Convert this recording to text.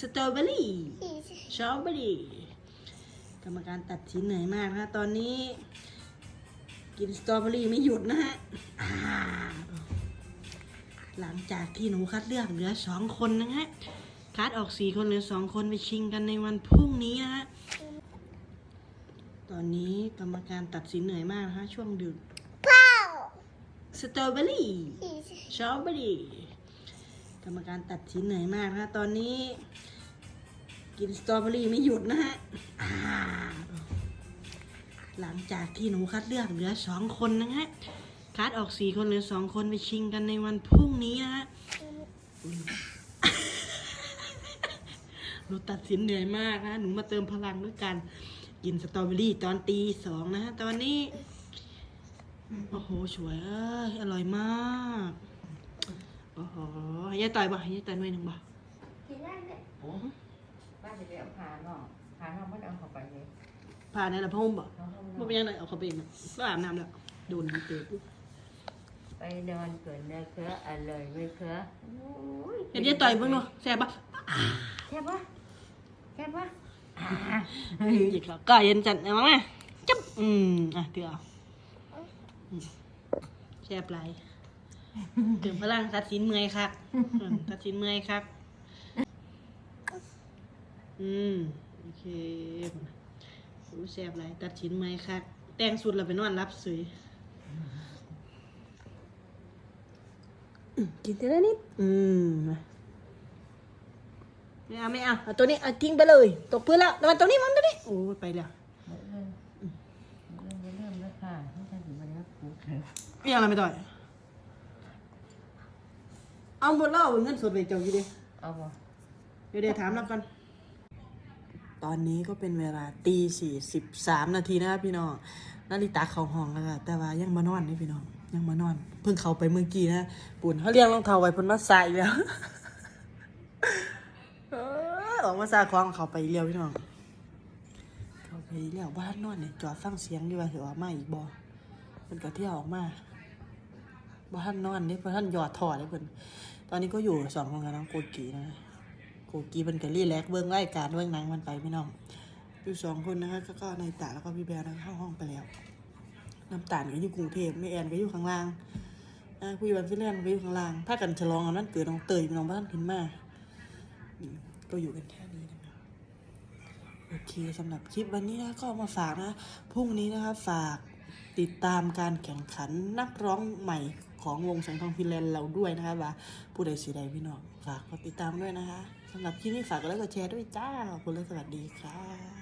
สตรอเบอรี่สตรอเบอรี่กรรมการตัดสินเหนื่อยมากนะตอนนี้ กินสตรอเบอรี่ไม่หยุดนะฮะอ่าหลังจากที่หนูคัดเลือกเหลือสองคนนะฮะคัดออกสี่คนเหลือสองคนไปชิงกันในวันพรุ่งนี้นะฮะตอนนี้กรรมการตัดสินเหนื่อยมากนะฮะช่วงดึกสตรอเบอรี่สตรอเบอรี่ กรรมการตัดสินเหนื่อยมากนะตอนนี้ กินสตรอเบอรี่ไม่หยุดนะฮะหลังจากที่หนูคัดเลือกเหลือสองคนนะฮะคัดออกสี่คนเหลือสองคนไปชิงกันในวันพรุ่งนี้นะฮะหนูตัดสินเหนื่อยมากนะหนูมาเติมพลังด้วยกัน กินสตรอเบอรี่ตอนตีสองนะฮะตอนนี้ โอ้โหสวยเอ้ยอร่อยมาก โอ้โหให้ยายต่อยบ่ให้ยายต่อยหน่อยหนึ่งบ่กินได้ไหมบ้านจะไปเอาพาเนาะพาเนาะไม่เอาเข้าไปเลยผ่านในละพุ่มบ่เอาเข้าบ่เป็นยังไงเอาเขาไปเองก็อาบน้ำแล้วโดนดีเตปุ๊บไปนอนเกินเนื้อเครืออร่อยไหมเครือโอ้ยเห็นยายต่อยเบิ่งเนาะแซ่บบ่แค่ปะแค่ปะอีกแล้วก็เย็นจัดเอามาจับอืมอะเดี๋ยวเอาอืมแซ่บหลาย เติมพลังตัดสินเมื่อยคักอืมตัดสินเมื่อยคักอืมโอเคโอ้แซ่บหลายตัดสินเมื่อยคักแต่งสุดแล้วไปนอนรับสวยอืมกินทีละนิด อืมไม่เอาไม่เอาเอาตัวนี้เอาทิ้งไปเลย ตกพื้นแล้วแล้วมันตัวนี้มันตัวนี้ โอ้ยไปแล้วเริ่มเริ่มเริ่มแล้วค่ะต้องการถึงวันนี้กูเถอะไม่เอาอะไรไม่ต่อย เอาหมดแล้วเอาเงินสดไปเจ้าอยู่ดิเอาบ่เดี๋ยวเดี๋ยวถามแล้วกันตอนนี้ก็เป็นเวลาตีสี่สิบสามนาทีนะครับพี่น้องนาฬิตาเขาห้องแล้วค่ะแต่ว่ายังมานอนนี่พี่น้องยังมานอน เพิ่งเข้าไปเมื่อกี้นะปุ่นเขาเรียงรองเท้าไว้เพิ่นมาใส่แล้วเอ้ยออกมาซาของเขาไปเรียวพี่น้องเขาไปเรียวบ้านนอนเนี่ยจอดฟังเสียงดีว่าเถอะว่ามาอีกบอมันก็เที่ยวออกมา บ้านนอนนี่พระท่านหยอดถอดเลยเพิ่นตอนนี้ก็อยู่สองคนกับน้องโกกีนะโกกีเป็นกะรีแลกเบื้องรายการเบื้องนังมันไปพี่น้องอยู่สองคนนะคะก็ก็นายตาแล้วก็พี่แบร์นะเข้าห้องไปแล้ว น้ำตาลก็อยู่กรุงเทพแม่แอนก็อยู่ข้างล่างคุยวันฟิแลนด์ก็อยู่ข้างล่างถ้ากันฉลองอันนั้นเกิดน้องเตยพี่น้องบ้านขึ้นมาก็อยู่กันแค่นี้นะครับโอเคสำหรับคลิปวันนี้นะก็มาฝากนะพรุ่งนี้นะครับฝาก ติดตามการแข่งขันนักร้องใหม่ของวงแสงทองฟินแลนด์เราด้วยนะครับว่าผู้ใดสีใดพี่น้องฝากกดติดตามด้วยนะคะสำหรับคลิปนี้ฝากกดไลค์กดแชร์ด้วยจ้าขอบคุณและสวัสดีค่ะ